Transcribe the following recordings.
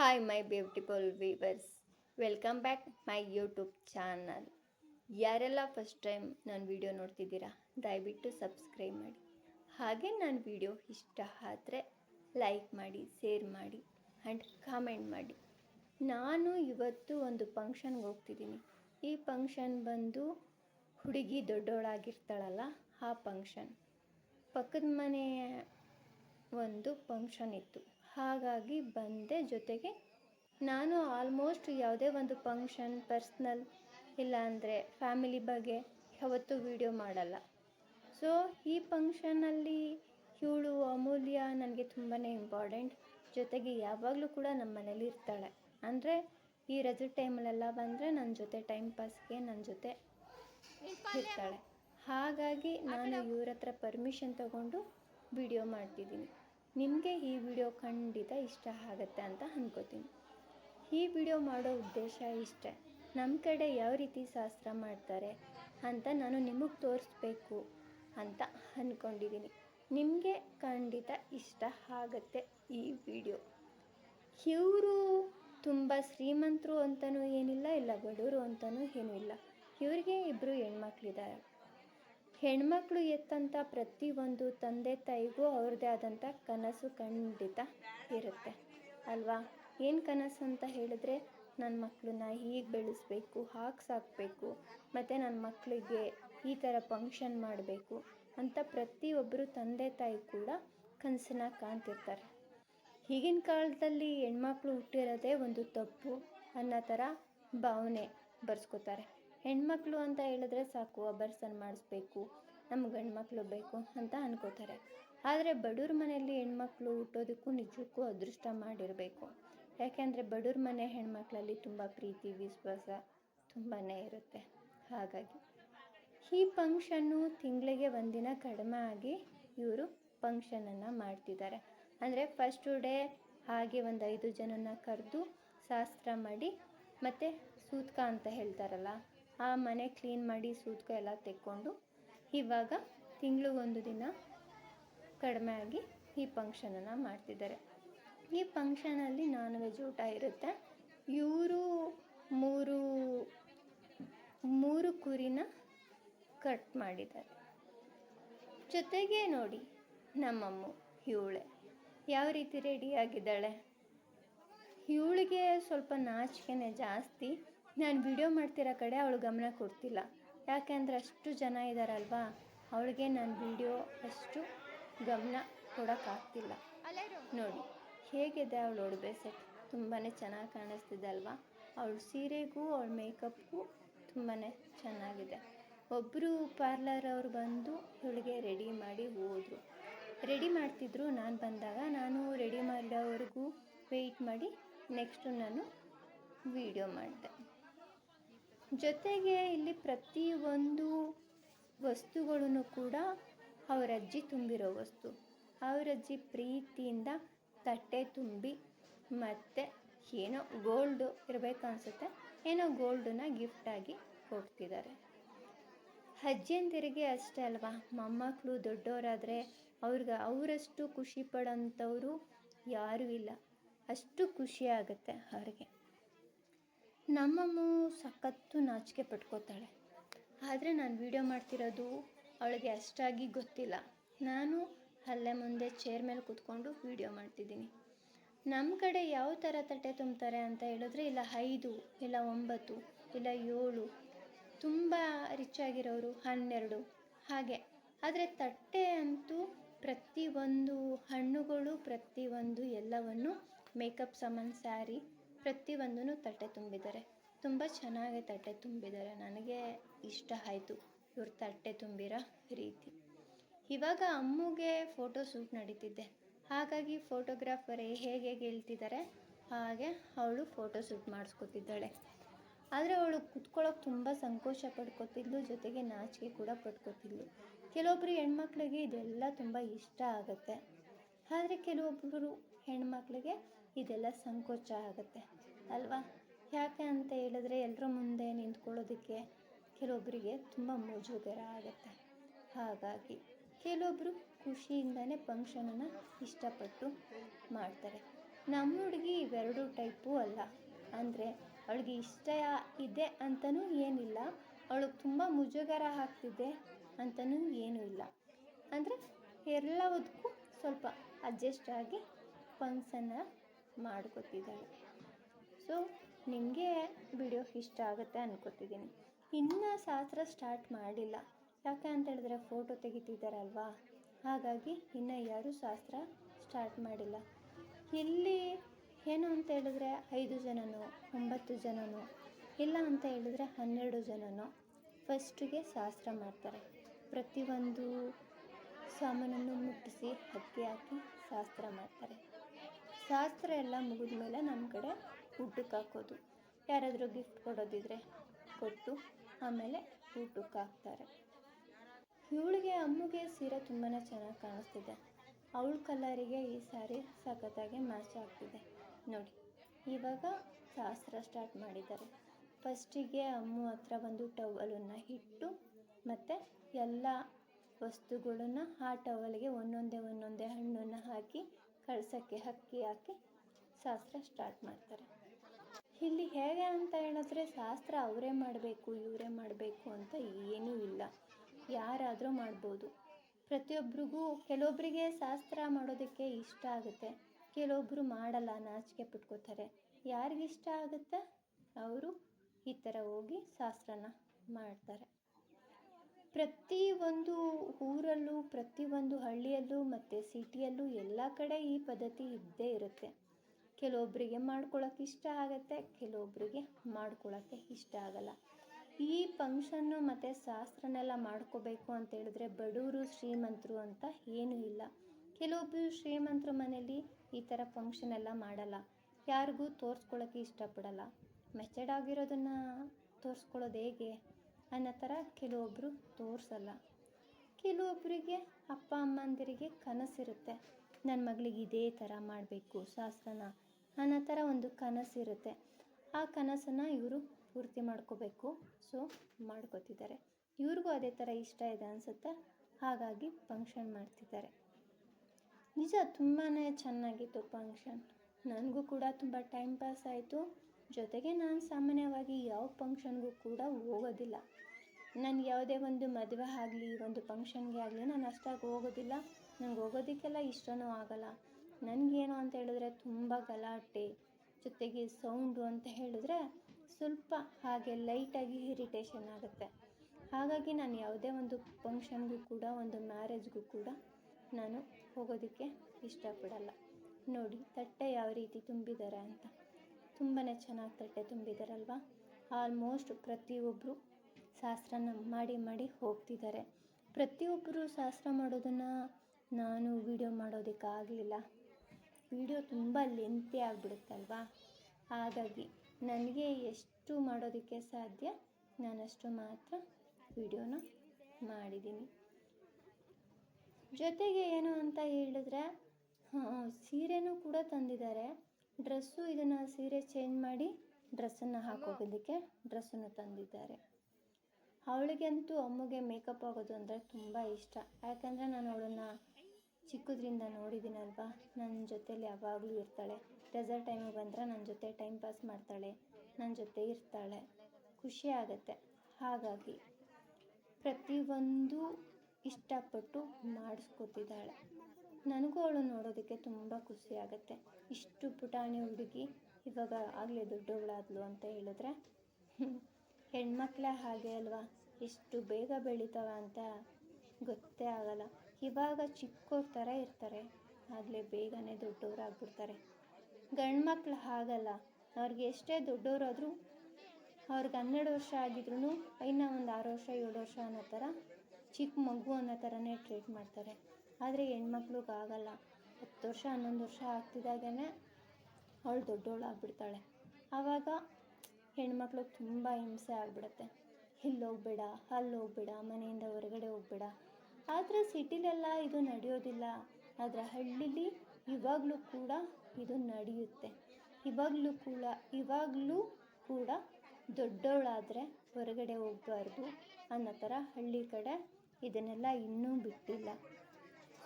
Hi my beautiful viewers welcome back my YouTube channel ಯಾರೆಲ್ಲ first time ನನ್ನ video ನೋಡ್ತಿದ್ದೀರಾ, ದಯವಿಟ್ಟು ಸಬ್ಸ್ಕ್ರೈಬ್ ಮಾಡಿ. ಹಾಗೆ ನಾನು ವಿಡಿಯೋ ಇಷ್ಟ ಆದರೆ ಲೈಕ್ ಮಾಡಿ ಶೇರ್ ಮಾಡಿ ಆ್ಯಂಡ್ ಕಾಮೆಂಟ್ ಮಾಡಿ. ನಾನು ಇವತ್ತು ಒಂದು ಫಂಕ್ಷನ್ಗೆ ಹೋಗ್ತಿದ್ದೀನಿ. ಈ ಫಂಕ್ಷನ್ ಬಂದು ಹುಡುಗಿ ದೊಡ್ಡವಳಾಗಿರ್ತಾಳಲ್ಲ, ಆ ಫಂಕ್ಷನ್ ಪಕ್ಕದ ಮನೆ ಒಂದು ಫಂಕ್ಷನ್ ಇತ್ತು. ಹಾಗಾಗಿ ಬಂದೆ ಜೊತೆಗೆ. ನಾನು ಆಲ್ಮೋಸ್ಟ್ ಯಾವುದೇ ಒಂದು ಫಂಕ್ಷನ್ ಪರ್ಸ್ನಲ್ ಇಲ್ಲಾಂದರೆ ಫ್ಯಾಮಿಲಿ ಬಗ್ಗೆ ಯಾವತ್ತೂ ವೀಡಿಯೋ ಮಾಡಲ್ಲ. ಸೊ ಈ ಫಂಕ್ಷನಲ್ಲಿ ಇವಳು ಅಮೂಲ್ಯ ನನಗೆ ತುಂಬಾ ಇಂಪಾರ್ಟೆಂಟ್ ಜೊತೆಗೆ ಯಾವಾಗಲೂ ಕೂಡ ನಮ್ಮ ಮನೇಲಿ ಇರ್ತಾಳೆ. ಅಂದರೆ ಈ ರಜೆ ಟೈಮಲ್ಲೆಲ್ಲ ಬಂದರೆ ನನ್ನ ಜೊತೆ ಟೈಮ್ ಪಾಸ್ಗೆ ನನ್ನ ಜೊತೆ ಇರ್ತಾಳೆ. ಹಾಗಾಗಿ ನಾನು ಇವ್ರ ಹತ್ರ ಪರ್ಮಿಷನ್ ತಗೊಂಡು ವಿಡಿಯೋ ಮಾಡ್ತಿದ್ದೀನಿ. ನಿಮಗೆ ಈ ವಿಡಿಯೋ ಖಂಡಿತ ಇಷ್ಟ ಆಗುತ್ತೆ ಅಂತ ಅಂದ್ಕೋತೀನಿ ಈ ವಿಡಿಯೋ ಮಾಡೋ ಉದ್ದೇಶ ಇಷ್ಟೇ. ನಮ್ಮ ಕಡೆ ಯಾವ ರೀತಿ ಶಾಸ್ತ್ರ ಮಾಡ್ತಾರೆ ಅಂತ ನಾನು ನಿಮಗೆ ತೋರಿಸ್ಬೇಕು ಅಂತ ಅಂದ್ಕೊಂಡಿದ್ದೀನಿ ನಿಮಗೆ ಖಂಡಿತ ಇಷ್ಟ ಆಗುತ್ತೆ ಈ ವಿಡಿಯೋ. ಇವರು ತುಂಬ ಶ್ರೀಮಂತರು ಅಂತಲೂ ಏನಿಲ್ಲ, ಇಲ್ಲ ಬಡವರು ಅಂತಲೂ ಏನೂ ಇಲ್ಲ. ಇವರಿಗೆ ಇಬ್ಬರು ಹೆಣ್ಮಕ್ಳಿದ್ದಾರೆ ಹೆಣ್ಮಕ್ಳು ಎತ್ತಂಥ ಪ್ರತಿಯೊಂದು ತಂದೆ ತಾಯಿಗೂ ಅವ್ರದ್ದೇ ಆದಂಥ ಕನಸು ಖಂಡಿತ ಇರುತ್ತೆ. ಅಲ್ವಾ? ಏನು ಕನಸು ಅಂತ ಹೇಳಿದ್ರೆ ನನ್ನ ಮಕ್ಕಳನ್ನ ಹೀಗೆ ಬೆಳೆಸ್ಬೇಕು, ಹಾಗೆ ಸಾಕಬೇಕು, ಮತ್ತು ನನ್ನ ಮಕ್ಕಳಿಗೆ ಈ ಥರ ಫಂಕ್ಷನ್ ಮಾಡಬೇಕು ಅಂತ ಪ್ರತಿಯೊಬ್ಬರು ತಂದೆ ತಾಯಿ ಕೂಡ ಕನಸನ್ನ ಕಾಣ್ತಿರ್ತಾರೆ. ಈಗಿನ ಕಾಲದಲ್ಲಿ ಹೆಣ್ಮಕ್ಳು ಹುಟ್ಟಿರೋದೇ ಒಂದು ತಪ್ಪು ಅನ್ನೋ ಥರ ಭಾವನೆ ಬರ್ಸ್ಕೊತಾರೆ. ಹೆಣ್ಮಕ್ಳು ಅಂತ ಹೇಳಿದ್ರೆ ಸಾಕು ಅಬರ್ಸನ್ ಮಾಡಿಸ್ಬೇಕು, ನಮ್ಮ ಗಂಡ್ಮಕ್ಳು ಬೇಕು ಅಂತ ಅನ್ಕೋತಾರೆ. ಆದರೆ ಬಡವ್ರ ಮನೆಯಲ್ಲಿ ಹೆಣ್ಮಕ್ಳು ಹುಟ್ಟೋದಕ್ಕೂ ನಿಜಕ್ಕೂ ಅದೃಷ್ಟ ಮಾಡಿರಬೇಕು. ಯಾಕೆಂದರೆ ಬಡವ್ರ ಮನೆ ಹೆಣ್ಮಕ್ಳಲ್ಲಿ ತುಂಬ ಪ್ರೀತಿ, ವಿಶ್ವಾಸ ತುಂಬಾ ಇರುತ್ತೆ. ಹಾಗಾಗಿ ಈ ಫಂಕ್ಷನ್ನು ತಿಂಗಳಿಗೆ ಒಂದಿನ ಕಡಿಮೆ ಆಗಿ ಇವರು ಫಂಕ್ಷನನ್ನು ಮಾಡ್ತಿದ್ದಾರೆ. ಅಂದರೆ ಫಸ್ಟು ಡೇ ಹಾಗೆ ಒಂದು ಐದು ಜನನ ಕರೆದು ಶಾಸ್ತ್ರ ಮಾಡಿ ಮತ್ತು ಸೂತ್ಕ ಅಂತ ಹೇಳ್ತಾರಲ್ಲ ಆ ಮನೆ ಕ್ಲೀನ್ ಮಾಡಿ ಸೂತ್ಕ ಎಲ್ಲ ತೆಕ್ಕೊಂಡು ಇವಾಗ ತಿಂಗಳಿಗೊಂದು ದಿನ ಕಡಿಮೆ ಆಗಿ ಈ ಫಂಕ್ಷನನ್ನು ಮಾಡ್ತಿದ್ದಾರೆ. ಈ ಫಂಕ್ಷನಲ್ಲಿ ನಾನ್ ವೆಜ್ ಊಟ ಇರುತ್ತೆ. ಇವರು ಮೂರು ಮೂರು ಕುರಿನ ಕಟ್ ಮಾಡಿದ್ದಾರೆ. ಜೊತೆಗೆ ನೋಡಿ ನಮ್ಮಮ್ಮ, ಇವಳೆ ಯಾವ ರೀತಿ ರೆಡಿಯಾಗಿದ್ದಾಳೆ ಇವಳಿಗೆ ಸ್ವಲ್ಪ ನಾಚಿಕೆನೇ ಜಾಸ್ತಿ. ನಾನು ವಿಡಿಯೋ ಮಾಡ್ತಿರೋ ಕಡೆ ಅವಳು ಗಮನ ಕೊಡ್ತಿಲ್ಲ. ಯಾಕೆಂದರೆ ಅಷ್ಟು ಜನ ಇದ್ದಾರಲ್ವಾ ಅವಳಿಗೆ ನಾನು ವಿಡಿಯೋ ಅಷ್ಟು ಗಮನ ಕೊಡೋಕ್ಕಾಗ್ತಿಲ್ಲ. ನೋಡಿ, ಹೇಗಿದೆ ಅವಳು ಉಡುಗೆ ಸೆಟ್ ತುಂಬಾ ಚೆನ್ನಾಗಿ ಕಾಣಿಸ್ತಿದೆ ಅಲ್ವಾ? ಅವಳ ಸೀರೆಗೂ, ಅವಳ ಮೇಕಪ್ಗೂ ತುಂಬಾ ಚೆನ್ನಾಗಿದೆ. ಒಬ್ಬರು ಪಾರ್ಲರ್ ಅವರು ಬಂದು ಅವಳಿಗೆ ರೆಡಿ ಮಾಡಿ ಹೋದರು. ರೆಡಿ ಮಾಡ್ತಿದ್ರು, ನಾನು ಬಂದಾಗ ನಾನು ರೆಡಿ ಮಾಡಿದವರೆಗೂ ವೆಯ್ಟ್ ಮಾಡಿ ನೆಕ್ಸ್ಟು ನಾನು ವಿಡಿಯೋ ಮಾಡಿದೆ. ಜೊತೆಗೆ ಇಲ್ಲಿ ಪ್ರತಿಯೊಂದು ವಸ್ತುಗಳನ್ನು ಕೂಡ ಅವರ ಅಜ್ಜಿ ತುಂಬಿರೋ ವಸ್ತು. ಅವರ ಅಜ್ಜಿ ಪ್ರೀತಿಯಿಂದ ತಟ್ಟೆ ತುಂಬಿ ಮತ್ತು ಏನೋ ಗೋಲ್ಡು ಇರಬೇಕು ಅನಿಸುತ್ತೆ ಏನೋ ಗೋಲ್ಡನ್ನ ಗಿಫ್ಟಾಗಿ ಕೊಡ್ತಿದ್ದಾರೆ. ಅಜ್ಜಿಯಂದಿರಿಗೆ ಅಷ್ಟೇ ಅಲ್ವಾ ಮೊಮ್ಮಕ್ಕಳು ದೊಡ್ಡವರಾದರೆ ಅವ್ರಿಗೆ ಅವರಷ್ಟು ಖುಷಿ ಪಡೋಂಥವ್ರು ಯಾರೂ ಇಲ್ಲ. ಅಷ್ಟು ಖುಷಿ ಆಗುತ್ತೆ ಅವ್ರಿಗೆ. ನಮ್ಮಮ್ಮ ಸಖತ್ತು ನಾಚಿಕೆ ಪಟ್ಕೋತಾಳೆ. ಆದರೆ ನಾನು ವೀಡಿಯೋ ಮಾಡ್ತಿರೋದು ಅವಳಿಗೆ ಅಷ್ಟಾಗಿ ಗೊತ್ತಿಲ್ಲ. ನಾನು ಅಲ್ಲೇ ಮುಂದೆ ಚೇರ್ ಮೇಲೆ ಕೂತ್ಕೊಂಡು ವೀಡಿಯೋ ಮಾಡ್ತಿದ್ದೀನಿ. ನಮ್ಮ ಕಡೆ ಯಾವ ಥರ ತಟ್ಟೆ ತುಂಬ್ತಾರೆ ಅಂತ ಹೇಳಿದ್ರೆ ಇಲ್ಲ ಐದು, ಇಲ್ಲ ಒಂಬತ್ತು, ಇಲ್ಲ ಏಳು, ತುಂಬ ರಿಚ್ ಆಗಿರೋರು ಹನ್ನೆರಡು. ಹಾಗೆ. ಆದರೆ ತಟ್ಟೆ ಅಂತೂ ಪ್ರತಿಯೊಂದು ಹಣ್ಣುಗಳು, ಪ್ರತಿಯೊಂದು ಎಲ್ಲವನ್ನು ಮೇಕಪ್ ಸಾಮಾನು ಸ್ಯಾರಿ ಪ್ರತಿಯೊಂದೂ ತಟ್ಟೆ ತುಂಬಿದ್ದಾರೆ. ತುಂಬ ಚೆನ್ನಾಗಿ ತಟ್ಟೆ ತುಂಬಿದ್ದಾರೆ. ನನಗೆ ಇಷ್ಟ ಆಯಿತು. ಇವ್ರು ತಟ್ಟೆ ತುಂಬಿರೋ ರೀತಿ. ಇವಾಗ ಅಮ್ಮುಗೆ ಫೋಟೋ ಶೂಟ್ ನಡೀತಿದ್ದೆ ಹಾಗಾಗಿ ಫೋಟೋಗ್ರಾಫರ್ ಹೇಗೆ ಹೇಗೆ ಹೇಳ್ತಿದ್ದಾರೆ? ಹಾಗೆ ಅವಳು ಫೋಟೋ ಶೂಟ್ ಮಾಡಿಸ್ಕೊತಿದ್ದಾಳೆ. ಆದರೆ ಅವಳು ಕುತ್ಕೊಳ್ಳೋಕೆ ತುಂಬ ಸಂಕೋಚ ಪಡ್ಕೊತಿದ್ಲು, ಜೊತೆಗೆ ನಾಚಿಕೆ ಕೂಡ ಪಡ್ಕೊತಿದ್ಲು. ಕೆಲವೊಬ್ಬರು ಹೆಣ್ಮಕ್ಳಿಗೆ ಇದೆಲ್ಲ ತುಂಬ ಇಷ್ಟ ಆಗುತ್ತೆ. ಆದರೆ ಕೆಲವೊಬ್ಬರು ಹೆಣ್ಮಕ್ಳಿಗೆ ಇದೆಲ್ಲ ಸಂಕೋಚ ಆಗುತ್ತೆ, ಅಲ್ವಾ? ಯಾಕೆ ಅಂತ ಹೇಳಿದ್ರೆ ಎಲ್ಲರ ಮುಂದೆ ನಿಂತ್ಕೊಳ್ಳೋದಕ್ಕೆ ಕೆಲವೊಬ್ಬರಿಗೆ ತುಂಬ ಮುಜುಗರ ಆಗುತ್ತೆ. ಹಾಗಾಗಿ ಕೆಲವೊಬ್ಬರು ಖುಷಿಯಿಂದನೇ ಫಂಕ್ಷನನ್ನು ಇಷ್ಟಪಟ್ಟು ಮಾಡ್ತಾರೆ. ನಮ್ಮ ಹುಡುಗಿ ಇವೆರಡು ಟೈಪು ಅಲ್ಲ. ಅಂದರೆ ಅವಳಿಗೆ ಇಷ್ಟ ಇದೆ ಅಂತಲೂ ಏನಿಲ್ಲ, ಅವಳಿಗೆ ತುಂಬ ಮುಜುಗರ ಆಗ್ತಿದೆ ಅಂತಲೂ ಏನೂ ಇಲ್ಲ. ಅಂದರೆ ಎಲ್ಲದಕ್ಕೂ ಸ್ವಲ್ಪ ಅಡ್ಜಸ್ಟ್ ಆಗಿ ಫಂಕ್ಷನ್ನ ಮಾಡ್ಕೊತಿದ್ದಾಳೆ. ಸೊ ನಿಮಗೆ ವಿಡಿಯೋ ಇಷ್ಟ ಆಗುತ್ತೆ ಅನ್ಕೋತಿದ್ದೀನಿ. ಇನ್ನೂ ಶಾಸ್ತ್ರ ಸ್ಟಾರ್ಟ್ ಮಾಡಿಲ್ಲ. ಯಾಕೆ ಅಂತ ಹೇಳಿದ್ರೆ ಫೋಟೋ ತೆಗಿತಿದ್ದಾರಲ್ವಾ? ಹಾಗಾಗಿ ಇನ್ನು ಯಾರೂ ಶಾಸ್ತ್ರ ಸ್ಟಾರ್ಟ್ ಮಾಡಿಲ್ಲ. ಇಲ್ಲಿ ಏನು ಅಂತ ಹೇಳಿದ್ರೆ ಐದು ಜನನೋ, ಒಂಬತ್ತು ಜನನೋ, ಇಲ್ಲ ಅಂತ ಹೇಳಿದ್ರೆ ಹನ್ನೆರಡು ಜನನೋ ಫಸ್ಟಿಗೆ ಶಾಸ್ತ್ರ ಮಾಡ್ತಾರೆ. ಪ್ರತಿಯೊಂದು ಸಾಮಾನನ್ನು ಮುಟ್ಟಿಸಿ ಅಕ್ಕಿ ಹಾಕಿ ಶಾಸ್ತ್ರ ಮಾಡ್ತಾರೆ. ಶಾಸ್ತ್ರ ಎಲ್ಲ ಮುಗಿದ ಮೇಲೆ ನಮ್ಮ ಕಡೆ ಊಟಕ್ಕೆ ಹಾಕೋದು. ಯಾರಾದರೂ ಗಿಫ್ಟ್ ಕೊಡೋದಿದ್ರೆ ಕೊಟ್ಟು ಆಮೇಲೆ ಊಟಕ್ಕೆ ಹಾಕ್ತಾರೆ. ಇವಳಿಗೆ ಅಮ್ಮಗೆ ಸೀರೆ ತುಂಬಾ ಚೆನ್ನಾಗಿ ಕಾಣಿಸ್ತಿದೆ. ಅವಳ ಕಲರಿಗೆ ಈ ಸ್ಯಾರಿ ಸಖತ್ತಾಗಿ ಮ್ಯಾಚ್ ಆಗ್ತಿದೆ. ನೋಡಿ, ಇವಾಗ ಶಾಸ್ತ್ರ ಸ್ಟಾರ್ಟ್ ಮಾಡಿದ್ದಾರೆ. ಫಸ್ಟಿಗೆ ಅಮ್ಮ ಹತ್ರ ಒಂದು ಟವಲನ್ನು ಇಟ್ಟು ಮತ್ತು ಎಲ್ಲ ವಸ್ತುಗಳನ್ನ ಆ ಟವಲ್ಗೆ ಒಂದೊಂದೇ ಒಂದೊಂದೇ ಹಣ್ಣನ್ನು ಹಾಕಿ ಕಳ್ಸೋಕ್ಕೆ ಅಕ್ಕಿ ಹಾಕಿ ಶಾಸ್ತ್ರ ಸ್ಟಾರ್ಟ್ ಮಾಡ್ತಾರೆ. ಇಲ್ಲಿ ಹೇಗೆ ಅಂತ ಹೇಳಿದ್ರೆ ಶಾಸ್ತ್ರ ಅವರೇ ಮಾಡಬೇಕು, ಇವರೇ ಮಾಡಬೇಕು ಅಂತ ಏನೂ ಇಲ್ಲ. ಯಾರಾದರೂ ಮಾಡ್ಬೋದು. ಪ್ರತಿಯೊಬ್ಬರಿಗೂ ಕೆಲವೊಬ್ಬರಿಗೆ ಶಾಸ್ತ್ರ ಮಾಡೋದಕ್ಕೆ ಇಷ್ಟ ಆಗುತ್ತೆ. ಕೆಲವೊಬ್ಬರು ಮಾಡಲ್ಲ, ನಾಚಿಕೆ ಪಟ್ಕೋತಾರೆ. ಯಾರಿಗಿಷ್ಟ ಆಗುತ್ತೆ? ಅವರು ಈ ಥರ ಹೋಗಿ ಶಾಸ್ತ್ರನ ಮಾಡ್ತಾರೆ. ಪ್ರತಿ ಒಂದು ಊರಲ್ಲೂ, ಪ್ರತಿಯೊಂದು ಹಳ್ಳಿಯಲ್ಲೂ ಮತ್ತು ಸಿಟಿಯಲ್ಲೂ ಎಲ್ಲ ಕಡೆ ಈ ಪದ್ಧತಿ ಇದ್ದೇ ಇರುತ್ತೆ. ಕೆಲವೊಬ್ಬರಿಗೆ ಮಾಡ್ಕೊಳ್ಳೋಕೆ ಇಷ್ಟ ಆಗುತ್ತೆ ಕೆಲವೊಬ್ಬರಿಗೆ ಮಾಡ್ಕೊಳಕ್ಕೆ ಇಷ್ಟ ಆಗಲ್ಲ. ಈ ಫಂಕ್ಷನ್ನು ಮತ್ತು ಶಾಸ್ತ್ರನೆಲ್ಲ ಮಾಡ್ಕೋಬೇಕು ಅಂತ ಹೇಳಿದ್ರೆ ಬಡವರು ಶ್ರೀಮಂತರು ಅಂತ ಏನೂ ಇಲ್ಲ. ಕೆಲವೊಬ್ಬರು ಶ್ರೀಮಂತರ ಮನೇಲಿ ಈ ಥರ ಫಂಕ್ಷನ್ ಎಲ್ಲ ಮಾಡಲ್ಲ. ಯಾರಿಗೂ ತೋರಿಸ್ಕೊಳ್ಳೋಕ್ಕೆ ಇಷ್ಟಪಡಲ್ಲ. ಮೆಚಡ್ ಆಗಿರೋದನ್ನು ತೋರಿಸ್ಕೊಳ್ಳೋದು ಹೇಗೆ? ಅನ್ನೋ ಥರ ಕೆಲವೊಬ್ಬರು ತೋರಿಸಲ್ಲ. ಕೆಲವೊಬ್ಬರಿಗೆ ಅಪ್ಪ ಅಮ್ಮಂದಿರಿಗೆ ಕನಸಿರುತ್ತೆ. ನನ್ನ ಮಗಳಿಗೆ ಇದೇ ಥರ ಮಾಡಬೇಕು ಶಾಸ್ತ್ರನ ಅನ್ನೋ ಥರ ಒಂದು ಕನಸಿರುತ್ತೆ ಆ ಕನಸನ್ನು ಇವರು ಪೂರ್ತಿ ಮಾಡ್ಕೋಬೇಕು. ಸೊ, ಮಾಡ್ಕೋತಿದ್ದಾರೆ. ಇವ್ರಿಗೂ ಅದೇ ಥರ ಇಷ್ಟ ಇದೆ ಅನಿಸುತ್ತೆ? ಹಾಗಾಗಿ ಫಂಕ್ಷನ್ ಮಾಡ್ತಿದ್ದಾರೆ. ನಿಜ ತುಂಬಾ ಚೆನ್ನಾಗಿತ್ತು ಫಂಕ್ಷನ್. ನನಗೂ ಕೂಡ ತುಂಬ ಟೈಮ್ ಪಾಸ್ ಆಯಿತು. ಜೊತೆಗೆ ನಾನು ಸಾಮಾನ್ಯವಾಗಿ ಯಾವ ಫಂಕ್ಷನ್ಗೂ ಕೂಡ ಹೋಗೋದಿಲ್ಲ. ನಾನು ಯಾವುದೇ ಒಂದು ಮದುವೆ ಆಗಲಿ, ಒಂದು ಫಂಕ್ಷನ್ಗೆ ಆಗಲಿ ನಾನು ಅಷ್ಟಾಗಿ ಹೋಗೋದಿಲ್ಲ. ನಂಗೆ ಹೋಗೋದಕ್ಕೆಲ್ಲ ಇಷ್ಟನೂ ಆಗಲ್ಲ. ನನಗೇನು ಅಂತ ಹೇಳಿದ್ರೆ ತುಂಬ ಗಲಾಟೆ. ಜೊತೆಗೆ ಸೌಂಡು ಅಂತ ಹೇಳಿದ್ರೆ ಸ್ವಲ್ಪ ಹಾಗೆ ಲೈಟಾಗಿ ಇರಿಟೇಷನ್ ಆಗುತ್ತೆ. ಹಾಗಾಗಿ ನಾನು ಯಾವುದೇ ಒಂದು ಫಂಕ್ಷನ್ಗೂ ಕೂಡ, ಒಂದು ಮ್ಯಾರೇಜ್ಗೂ ಕೂಡ ನಾನು ಹೋಗೋದಕ್ಕೆ ಇಷ್ಟಪಡಲ್ಲ. ನೋಡಿ, ತಟ್ಟೆ ಯಾವ ರೀತಿ ತುಂಬಿದ್ದಾರೆ ಅಂತ. ತುಂಬಾ ಚೆನ್ನಾಗಿ ತಟ್ಟೆ ತುಂಬಿದಾರಲ್ವ? ಆಲ್ಮೋಸ್ಟ್ ಪ್ರತಿಯೊಬ್ಬರು ಶಾಸ್ತ್ರನ ಮಾಡಿ ಮಾಡಿ ಹೋಗ್ತಿದ್ದಾರೆ. ಪ್ರತಿಯೊಬ್ಬರು ಶಾಸ್ತ್ರ ಮಾಡೋದನ್ನು ನಾನು ವಿಡಿಯೋ ಮಾಡೋದಕ್ಕಾಗಲಿಲ್ಲ ವಿಡಿಯೋ ತುಂಬ ಲೆಂತಿ ಆಗಿಬಿಡುತ್ತಲ್ವಾ ಹಾಗಾಗಿ ನನಗೆ ಎಷ್ಟು ಮಾಡೋದಕ್ಕೆ ಸಾಧ್ಯ ನಾನಷ್ಟು ಮಾತ್ರ ವಿಡಿಯೋನ ಮಾಡಿದ್ದೀನಿ. ಜೊತೆಗೆ ಏನು ಅಂತ ಹೇಳಿದ್ರೆ ಸೀರೆನೂ ಕೂಡ ತಂದಿದ್ದಾರೆ. ಡ್ರೆಸ್ಸು ಇದನ್ನು ಸೀರೆ ಚೇಂಜ್ ಮಾಡಿ ಡ್ರೆಸ್ಸನ್ನು ಹಾಕೋಗೋದಕ್ಕೆ ಡ್ರೆಸ್ಸನ್ನು ತಂದಿದ್ದಾರೆ. ಅವಳಿಗಂತೂ ಅಮ್ಮಗೆ ಮೇಕಪ್ ಆಗೋದು ಅಂದರೆ ತುಂಬ ಇಷ್ಟ. ಯಾಕಂದರೆ ನಾನು ಅವಳನ್ನ ಚಿಕ್ಕದ್ರಿಂದ ನೋಡಿದ್ದೀನಲ್ವಾ? ನನ್ನ ಜೊತೇಲಿ ಯಾವಾಗಲೂ ಇರ್ತಾಳೆ. ಡೆಸರ್ಟ್ ಟೈಮಿಗೆ ಬಂದರೆ ನನ್ನ ಜೊತೆ ಟೈಮ್ ಪಾಸ್ ಮಾಡ್ತಾಳೆ. ನನ್ನ ಜೊತೆ ಇರ್ತಾಳೆ. ಖುಷಿ ಆಗುತ್ತೆ. ಹಾಗಾಗಿ ಪ್ರತಿಯೊಂದು ಇಷ್ಟಪಟ್ಟು ಮಾಡಿಸ್ಕೊತಿದ್ದಾಳೆ. ನನಗೂ ಅವಳು ನೋಡೋದಕ್ಕೆ ತುಂಬ ಖುಷಿ ಆಗುತ್ತೆ. ಇಷ್ಟು ಪುಟಾಣಿ ಹುಡುಗಿ ಇವಾಗ ಆಗಲೇ ದೊಡ್ಡವಳಾದ್ಲು ಅಂತ ಹೇಳಿದ್ರೆ ಹೆಣ್ಮಕ್ಳೇ ಹಾಗೆ ಅಲ್ವಾ? ಎಷ್ಟು ಬೇಗ ಬೆಳಿತಾವೆ ಅಂತ ಗೊತ್ತೇ ಆಗಲ್ಲ. ಇವಾಗ ಚಿಕ್ಕವ್ರ ಥರ ಇರ್ತಾರೆ. ಆಗಲೇ ಬೇಗನೆ ದೊಡ್ಡವರಾಗ್ಬಿಡ್ತಾರೆ ಗಂಡು ಮಕ್ಳು ಹಾಗಲ್ಲ. ಅವ್ರಿಗೆ ಎಷ್ಟೇ ದೊಡ್ಡವರಾದರೂ ಅವ್ರಿಗೆ ಹನ್ನೆರಡು ವರ್ಷ ಆಗಿದ್ರು ಇನ್ನೂ ಒಂದು ಆರು ವರ್ಷ, ಏಳು ವರ್ಷ ಅನ್ನೋ ಥರ ಚಿಕ್ಕ ಮಗು ಅನ್ನೋ ಥರನೇ ಟ್ರೀಟ್ ಮಾಡ್ತಾರೆ. ಆದರೆ ಹೆಣ್ಮಕ್ಳಿಗೆ ಆಗಲ್ಲ. ಹತ್ತು ವರ್ಷ, ಹನ್ನೊಂದು ವರ್ಷ ಆಗ್ತಿದ್ದಾಗೇ ಅವಳು ದೊಡ್ಡವಳು ಆಗ್ಬಿಡ್ತಾಳೆ ಆವಾಗ ಹೆಣ್ಮಕ್ಳಿಗೆ ತುಂಬ ಹಿಂಸೆ ಆಗಿಬಿಡುತ್ತೆ. ಇಲ್ಲಿ ಹೋಗ್ಬೇಡ ಅಲ್ಲಿ ಹೋಗ್ಬೇಡ ಮನೆಯಿಂದ ಹೊರಗಡೆ ಹೋಗ್ಬೇಡ. ಆದರೆ ಸಿಟಿಲೆಲ್ಲ ಇದು ನಡೆಯೋದಿಲ್ಲ. ಆದರೆ ಹಳ್ಳೀಲಿ ಇವಾಗಲೂ ಕೂಡ ಇದು ನಡೆಯುತ್ತೆ. ಇವಾಗಲೂ ಕೂಡ ಇವಾಗಲೂ ಕೂಡ ದೊಡ್ಡವಳಾದರೆ ಹೊರಗಡೆ ಹೋಗಬಾರ್ದು ಅನ್ನೋ ಥರ ಹಳ್ಳಿ ಕಡೆ ಇದನ್ನೆಲ್ಲ ಇನ್ನೂ ಬಿಟ್ಟಿಲ್ಲ.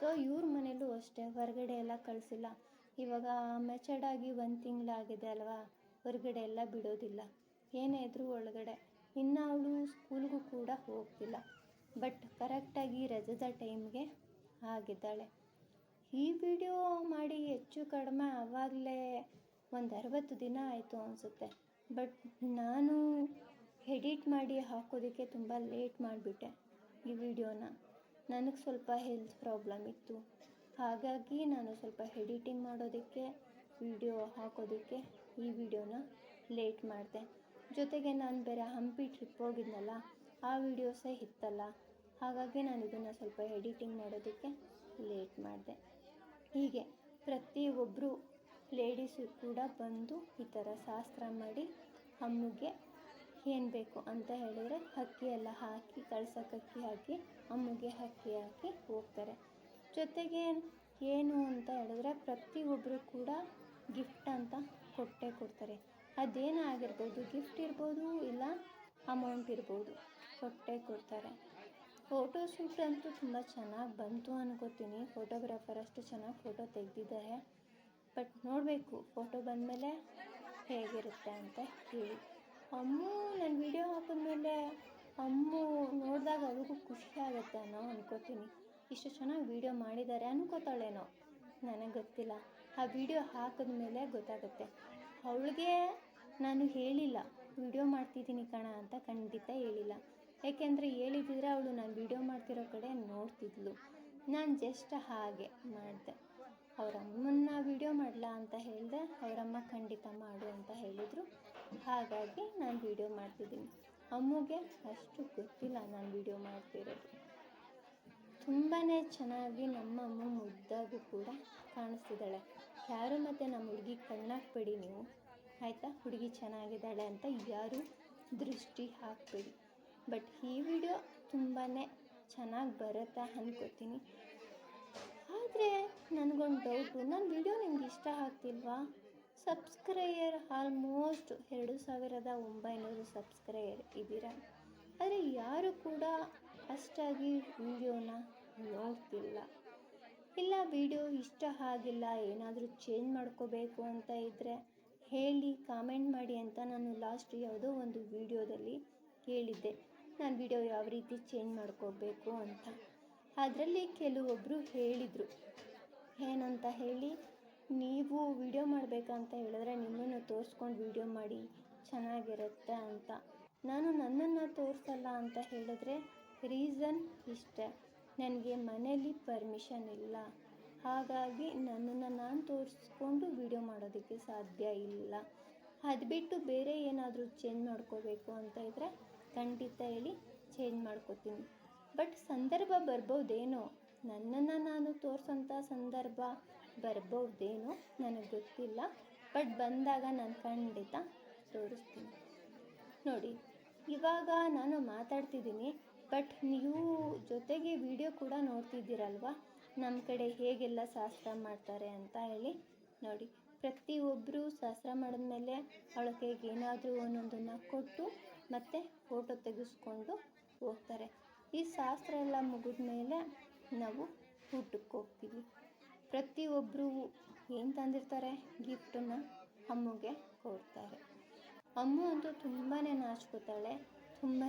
ಸೊ ಇವ್ರ ಮನೇಲೂ ಅಷ್ಟೇ, ಹೊರಗಡೆ ಎಲ್ಲ ಕಳಿಸಿಲ್ಲ. ಇವಾಗ ಮೆಚರ್ಡ್ ಆಗಿ ಒಂದು ತಿಂಗಳಾಗಿದೆ ಅಲ್ವಾ? ಹೊರಗಡೆ ಎಲ್ಲ ಬಿಡೋದಿಲ್ಲ. ಏನೇ ಇದ್ರೂ ಒಳಗಡೆ. ಇನ್ನು ಅವಳು ಸ್ಕೂಲ್ಗೂ ಕೂಡ ಹೋಗ್ತಿಲ್ಲ. ಬಟ್ ಕರೆಕ್ಟಾಗಿ ರಜದ ಟೈಮ್ಗೆ ಆಗಿದ್ದಾಳೆ. ಈ ವಿಡಿಯೋ ಮಾಡಿ ಹೆಚ್ಚು ಕಡಿಮೆ ಆವಾಗಲೇ ಒಂದು ಅರವತ್ತು ದಿನ ಆಯಿತು ಅನಿಸುತ್ತೆ. ಬಟ್ ನಾನು ಎಡಿಟ್ ಮಾಡಿ ಹಾಕೋದಕ್ಕೆ ತುಂಬ ಲೇಟ್ ಮಾಡಿಬಿಟ್ಟೆ ಈ ವಿಡಿಯೋನ ನನಗೆ ಸ್ವಲ್ಪ ಹೆಲ್ತ್ ಪ್ರಾಬ್ಲಮ್ ಇತ್ತು. ಹಾಗಾಗಿ ನಾನು ಸ್ವಲ್ಪ ಎಡಿಟಿಂಗ್ ಮಾಡೋದಕ್ಕೆ ವಿಡಿಯೋ ಹಾಕೋದಕ್ಕೆ ಈ ವಿಡಿಯೋನ ಲೇಟ್ ಮಾಡಿದೆ. ಜೊತೆಗೆ ನಾನು ಬೇರೆ ಹಂಪಿ ಟ್ರಿಪ್ ಹೋಗಿದ್ನಲ್ಲ, ಆ ವಿಡಿಯೋಸೇ ಇತ್ತಲ್ಲ ಹಾಗಾಗಿ ನಾನು ಇದನ್ನು ಸ್ವಲ್ಪ ಎಡಿಟಿಂಗ್ ಮಾಡೋದಕ್ಕೆ ಲೇಟ್ ಮಾಡಿದೆ. ಹೀಗೆ ಪ್ರತಿಯೊಬ್ಬರು ಲೇಡೀಸು ಕೂಡ ಬಂದು ಈ ಥರ ಶಾಸ್ತ್ರ ಮಾಡಿ ಅಮ್ಮಗೆ ಏನು ಬೇಕು ಅಂತ ಹೇಳಿದರೆ ಅಕ್ಕಿ ಎಲ್ಲ ಹಾಕಿ ಕಳ್ಸಕ್ಕೆ ಅಕ್ಕಿ ಹಾಕಿ, ಅಮ್ಮಗೆ ಅಕ್ಕಿ ಹಾಕಿ ಹೋಗ್ತಾರೆ. ಜೊತೆಗೆ ಏನು ಅಂತ ಹೇಳಿದ್ರೆ ಪ್ರತಿಯೊಬ್ಬರು ಕೂಡ ಗಿಫ್ಟ್ ಅಂತ ಕೊಟ್ಟೇ ಕೊಡ್ತಾರೆ. ಅದೇನೇ ಆಗಿರ್ಬೋದು ಗಿಫ್ಟ್ ಇರ್ಬೋದು ಇಲ್ಲ ಅಮೌಂಟ್ ಇರ್ಬೋದು ಕೊಟ್ಟೇ ಕೊಡ್ತಾರೆ. ಫೋಟೋ ಶೂಟ್ ಅಂತೂ ತುಂಬ ಚೆನ್ನಾಗಿ ಬಂತು ಅನ್ಕೋತೀನಿ. ಫೋಟೋಗ್ರಾಫರ್ ಅಷ್ಟು ಚೆನ್ನಾಗಿ ಫೋಟೋ ತೆಗೆದಿದ್ದಾರೆ. ಬಟ್ ನೋಡಬೇಕು ಫೋಟೋ ಬಂದಮೇಲೆ ಹೇಗಿರುತ್ತೆ ಅಂತ ಹೇಳಿ. ಅಮ್ಮು, ನಾನು ವಿಡಿಯೋ ಹಾಕಿದ್ಮೇಲೆ ಅಮ್ಮು ನೋಡಿದಾಗ ಅವ್ರಿಗೂ ಖುಷಿ ಆಗುತ್ತೆ ಅನ್ನೋ ಅನ್ಕೋತೀನಿ. ಇಷ್ಟು ಚೆನ್ನಾಗಿ ವೀಡಿಯೋ ಮಾಡಿದ್ದಾರೆ ಅನ್ಕೋತಾಳೇನೋ. ನನಗೆ ಗೊತ್ತಿಲ್ಲ. ಆ ವಿಡಿಯೋ ಹಾಕಿದ ಮೇಲೆ ಗೊತ್ತಾಗುತ್ತೆ. ಅವಳಿಗೆ ನಾನು ಹೇಳಿಲ್ಲ, ವಿಡಿಯೋ ಮಾಡ್ತಿದ್ದೀನಿ ಕಣ ಅಂತ ಖಂಡಿತ ಹೇಳಿಲ್ಲ. ಏಕೆಂದರೆ ಹೇಳಿದಿದ್ರೆ ಅವಳು ನಾನು ವಿಡಿಯೋ ಮಾಡ್ತಿರೋ ಕಡೆ ನೋಡ್ತಿದ್ಲು. ನಾನು ಜಸ್ಟ್ ಹಾಗೆ ಮಾಡಿದೆ. ಅವರಮ್ಮನ್ನ ವಿಡಿಯೋ ಮಾಡಲ ಅಂತ ಹೇಳಿದೆ. ಅವರಮ್ಮ ಖಂಡಿತ ಮಾಡು ಅಂತ ಹೇಳಿದರು. ಹಾಗಾಗಿ ನಾನು ವಿಡಿಯೋ ಮಾಡ್ತಿದ್ದೀನಿ. ಅಮ್ಮಗೆ ಅಷ್ಟು ಗೊತ್ತಿಲ್ಲ ನಾನು ವಿಡಿಯೋ ಮಾಡ್ತಿರೋದು. ತುಂಬಾ ಚೆನ್ನಾಗಿ ನಮ್ಮ ಅಮ್ಮ ಮುದ್ದಾಗೂ ಕೂಡ ಕಾಣಿಸ್ತಿದ್ದಾಳೆ. ಯಾರು ಮತ್ತು ನಮ್ಮ ಹುಡುಗಿ ಕಣ್ಣಾಕ್ಬೇಡಿ ನೀವು? ಆಯಿತಾ? ಹುಡುಗಿ ಚೆನ್ನಾಗಿದ್ದಾಳೆ ಅಂತ ಯಾರು ದೃಷ್ಟಿ ಹಾಕ್ಬೇಡಿ. ಬಟ್ ಈ ವಿಡಿಯೋ ತುಂಬಾ ಚೆನ್ನಾಗಿ ಬರುತ್ತಾ ಅಂದ್ಕೋತೀನಿ ಆದರೆ ನನಗೊಂದು ಡೌಟು ನನ್ನ ವಿಡಿಯೋ ನಿಮ್ಗೆ ಇಷ್ಟ ಆಗ್ತಿಲ್ವಾ? ಸಬ್ಸ್ಕ್ರೈಯರ್ ಆಲ್ಮೋಸ್ಟ್ ಎರಡು ಸಾವಿರದ ಒಂಬೈನೂರು ಸಬ್ಸ್ಕ್ರೈಯರ್ ಇದ್ದೀರ? ಆದರೆ ಯಾರು ಕೂಡ ಅಷ್ಟಾಗಿ ವಿಡಿಯೋನ ನೋಡ್ತಿಲ್ಲ. ಇಲ್ಲ ವಿಡಿಯೋ ಇಷ್ಟ ಆಗಿಲ್ಲ, ಏನಾದರೂ ಚೇಂಜ್ ಮಾಡ್ಕೋಬೇಕು ಅಂತ ಇದ್ದರೆ ಹೇಳಿ ಕಾಮೆಂಟ್ ಮಾಡಿ ಅಂತ ನಾನು ಲಾಸ್ಟ್ ಯಾವುದೋ ಒಂದು ವಿಡಿಯೋದಲ್ಲಿ ಹೇಳಿದ್ದೆ. ನಾನು ವಿಡಿಯೋ ಯಾವ ರೀತಿ ಚೇಂಜ್ ಮಾಡ್ಕೋಬೇಕು ಅಂತ. ಅದರಲ್ಲಿ ಕೆಲವೊಬ್ಬರು ಹೇಳಿದರು. ಏನಂತ ಹೇಳಿ, ನೀವು ವಿಡಿಯೋ ಮಾಡಬೇಕಂತ ಹೇಳಿದ್ರೆ ನಿಮ್ಮನ್ನು ತೋರಿಸ್ಕೊಂಡು ವಿಡಿಯೋ ಮಾಡಿ, ಚೆನ್ನಾಗಿರುತ್ತೆ ಅಂತ. ನಾನು ನನ್ನನ್ನು ತೋರಿಸಲ್ಲ ಅಂತ ಹೇಳಿದ್ರೆ ರೀಸನ್ ಇಷ್ಟೇ. ನನಗೆ ಮನೇಲಿ ಪರ್ಮಿಷನ್ ಇಲ್ಲ. ಹಾಗಾಗಿ ನನ್ನನ್ನು ನಾನು ತೋರಿಸ್ಕೊಂಡು ವಿಡಿಯೋ ಮಾಡೋದಕ್ಕೆ ಸಾಧ್ಯ ಇಲ್ಲ. ಅದು ಬಿಟ್ಟು ಬೇರೆ ಏನಾದರೂ ಚೇಂಜ್ ಮಾಡ್ಕೋಬೇಕು ಅಂತ ಇದ್ದರೆ ಖಂಡಿತ ಹೇಳಿ ಚೇಂಜ್ ಮಾಡ್ಕೋತೀನಿ. ಬಟ್ ಸಂದರ್ಭ ಬರ್ಬೋದೇನೋ? ನನ್ನನ್ನು ನಾನು ತೋರಿಸೋಂಥ ಸಂದರ್ಭ ಬರ್ಬೋದೇನೋ? ನನಗೆ ಗೊತ್ತಿಲ್ಲ. ಬಟ್ ಬಂದಾಗ ನಾನು ಖಂಡಿತ ತೋರಿಸ್ತೀನಿ. ನೋಡಿ, ಇವಾಗ ನಾನು ಮಾತಾಡ್ತಿದ್ದೀನಿ. ಬಟ್ ನೀವು ಜೊತೆಗೆ ವಿಡಿಯೋ ಕೂಡ ನೋಡ್ತಿದ್ದೀರಲ್ವ? ನಮ್ಮ ಕಡೆ ಹೇಗೆಲ್ಲ ಶಾಸ್ತ್ರ ಮಾಡ್ತಾರೆ ಅಂತ ಹೇಳಿ ನೋಡಿ. ಪ್ರತಿಯೊಬ್ಬರು ಶಾಸ್ತ್ರ ಮಾಡಿದ್ಮೇಲೆ ಅವಳ ಕೈಗೆ ಏನಾದರೂ ಒಂದೊಂದನ್ನು ಕೊಟ್ಟು ಮತ್ತೆ ಫೋಟೋ ತೆಗೆಸ್ಕೊಂಡು ಹೋಗ್ತಾರೆ. ಈ ಶಾಸ್ತ್ರ ಎಲ್ಲ ಮುಗಿದ ಮೇಲೆ ನಾವು ಊಟಕ್ಕೆ ಹೋಗ್ತೀವಿ. ಪ್ರತಿಯೊಬ್ಬರು ಏನು ತಂದಿರ್ತಾರೆ? ಗಿಫ್ಟನ್ನು ಅಮ್ಮಗೆ ಕೊಡ್ತಾರೆ. ಅಮ್ಮು ಅಂತೂ ತುಂಬಾ ನಾಚ್ಕೋತಾಳೆ. ತುಂಬಾ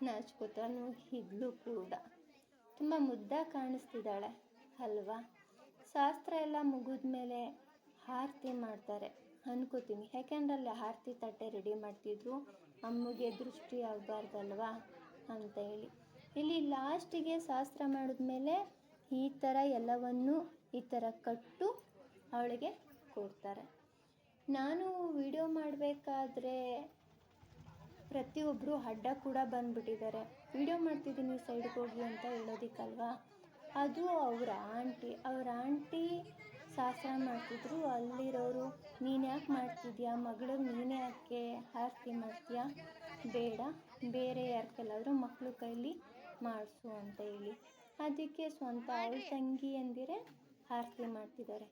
ನಾಚ್ಕೋತಾನು ಇದ್ಲು ಕೂಡ. ತುಂಬ ಮುದ್ದಾಗಿ ಕಾಣಿಸ್ತಿದ್ದಾಳೆ, ಅಲ್ವಾ? ಶಾಸ್ತ್ರ ಎಲ್ಲ ಮುಗಿದ ಮೇಲೆ ಆರತಿ ಮಾಡ್ತಾರೆ. ಅನ್ಕೋತೀನಿ. ಯಾಕೆಂದ್ರೆ ಅಲ್ಲಿ ಆರತಿ ತಟ್ಟೆ ರೆಡಿ ಮಾಡ್ತಿದ್ರು, ಅಮ್ಮಗೆ ದೃಷ್ಟಿ ಆಗಬಾರ್ದಲ್ವಾ ಅಂತ ಹೇಳಿ. ಇಲ್ಲಿ ಲಾಸ್ಟಿಗೆ ಶಾಸ್ತ್ರ ಮಾಡಿದ್ಮೇಲೆ ಈ ಥರ ಎಲ್ಲವನ್ನು ಈ ಥರ ಕಟ್ಟು ಅವಳಿಗೆ ಕೊಡ್ತಾರೆ. ನಾನು ವಿಡಿಯೋ ಮಾಡಬೇಕಾದ್ರೆ ಪ್ರತಿಯೊಬ್ಬರು ಅಡ್ಡ ಕೂಡ ಬಂದ್ಬಿಟ್ಟಿದ್ದಾರೆ. ವಿಡಿಯೋ ಮಾಡ್ತಿದ್ದೀನಿ ಸೈಡ್ಗೆ ಹೋಗಿ ಅಂತ ಹೇಳೋದಿಕ್ಕಲ್ವಾ? ಅದು ಅವರ ಆಂಟಿ, ಅವ್ರ ಆಂಟಿ ಶಾಸ್ತ್ರ ಮಾಡ್ತಿದ್ರು. ಅಲ್ಲಿರೋರು, ನೀನು ಯಾಕೆ ಮಾಡ್ತಿದ್ಯಾ? ಮಗಳು ನೀನೇ ಯಾಕೆ ಆರತಿ ಮಾಡ್ತೀಯಾ? ಬೇಡ, ಬೇರೆ ಯಾರ ಕೈಲಾದರೂ ಮಕ್ಕಳು ಕೈಲಿ ಮಾಡಿಸು ಅಂತ ಹೇಳಿ. ಅದಕ್ಕೆ ಸ್ವಂತ ಅವಳ ತಂಗಿ ಅಂದಿರೆ ಆರತಿ ಮಾಡ್ತಿದ್ದಾರೆ.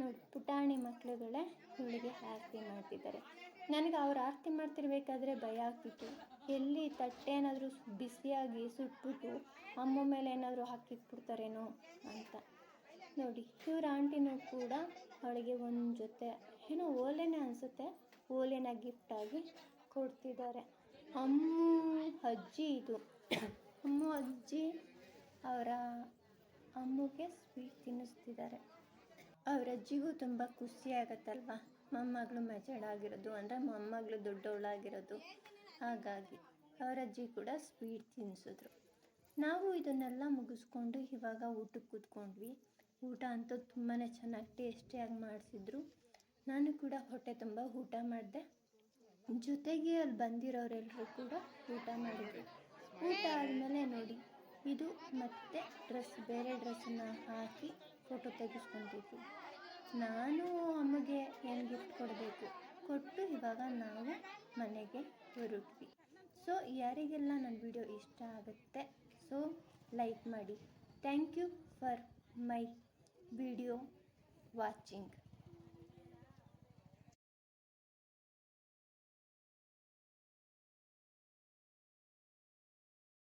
ನೋಡಿ, ಪುಟಾಣಿ ಮಕ್ಕಳುಗಳೇ ಇವಳಿಗೆ ಆರತಿ ಮಾಡ್ತಿದ್ದಾರೆ. ನನಗೆ ಅವ್ರು ಆರತಿ ಮಾಡ್ತಿರ್ಬೇಕಾದ್ರೆ ಭಯ ಆಗ್ತಿತ್ತು. ಎಲ್ಲಿ ತಟ್ಟೆ ಏನಾದರೂ ಬಿಸಿಯಾಗಿ ಸುಟ್ಬಿಟ್ಟು ಅಮ್ಮ ಮೇಲೆ ಏನಾದರೂ ಹಾಕಿಟ್ಬಿಡ್ತಾರೇನೋ ಅಂತ. ನೋಡಿ, ಇವ್ರ ಆಂಟಿನೂ ಕೂಡ ಅವಳಿಗೆ ಒಂದು ಜೊತೆ ಏನೋ ಓಲೆನೇ ಅನಿಸುತ್ತೆ. ಓಲೆನ ಗಿಫ್ಟಾಗಿ ಕೊಡ್ತಿದ್ದಾರೆ. ಅಮ್ಮ ಅಜ್ಜಿ ಇದು. ಅಮ್ಮ ಅಜ್ಜಿ ಅವರ ಅಮ್ಮಗೆ ಸ್ವೀಟ್ ತಿನ್ನಿಸ್ತಿದ್ದಾರೆ. ಅವ್ರ ಅಜ್ಜಿಗೂ ತುಂಬ ಖುಷಿ ಮೊಮ್ಮಗಳು ಮೆಚರ್ಡ್ ಆಗಿರೋದು ಅಂದರೆ ಮೊಮ್ಮಗಳು ದೊಡ್ಡವಳಾಗಿರೋದು. ಹಾಗಾಗಿ ಅವರ ಅಜ್ಜಿ ಕೂಡ ಸ್ವೀಟ್ ತಿನ್ನಿಸಿದ್ರು ನಾವು ಇದನ್ನೆಲ್ಲ ಮುಗಿಸ್ಕೊಂಡು ಇವಾಗ ಊಟಕ್ಕೆ ಕೂತ್ಕೊಂಡ್ವಿ. ಊಟ ಅಂತೂ ತುಂಬಾ ಚೆನ್ನಾಗಿ ಟೇಸ್ಟಿಯಾಗಿ ಮಾಡಿಸಿದ್ರು. ನಾನು ಕೂಡ ಹೊಟ್ಟೆ ತುಂಬ ಊಟ ಮಾಡಿದೆ. ಜೊತೆಗೆ ಅಲ್ಲಿ ಬಂದಿರೋರೆಲ್ಲರೂ ಕೂಡ ಊಟ ಮಾಡಿದ್ರು. ಊಟ ಆದಮೇಲೆ ನೋಡಿ, ಇದು ಮತ್ತೆ ಡ್ರೆಸ್ ಬೇರೆ ಡ್ರೆಸ್ಸನ್ನು ಹಾಕಿ ಫೋಟೋ ತೆಗೆಸ್ಕೊತಿದ್ವಿ. ನಾನು ಅಮ್ಮಗೆ ಏನು ಗಿಫ್ಟ್ ಕೊಡಬೇಕು? ಕೊಟ್ಟು ಇವಾಗ ನಾವು ಮನೆಗೆ ಹೊರಟ್ವಿ. ಸೊ ಯಾರಿಗೆಲ್ಲ ನನ್ನ ವಿಡಿಯೋ ಇಷ್ಟ ಆಗುತ್ತೆ ಸೊ ಲೈಕ್ ಮಾಡಿ. Thank you for my video watching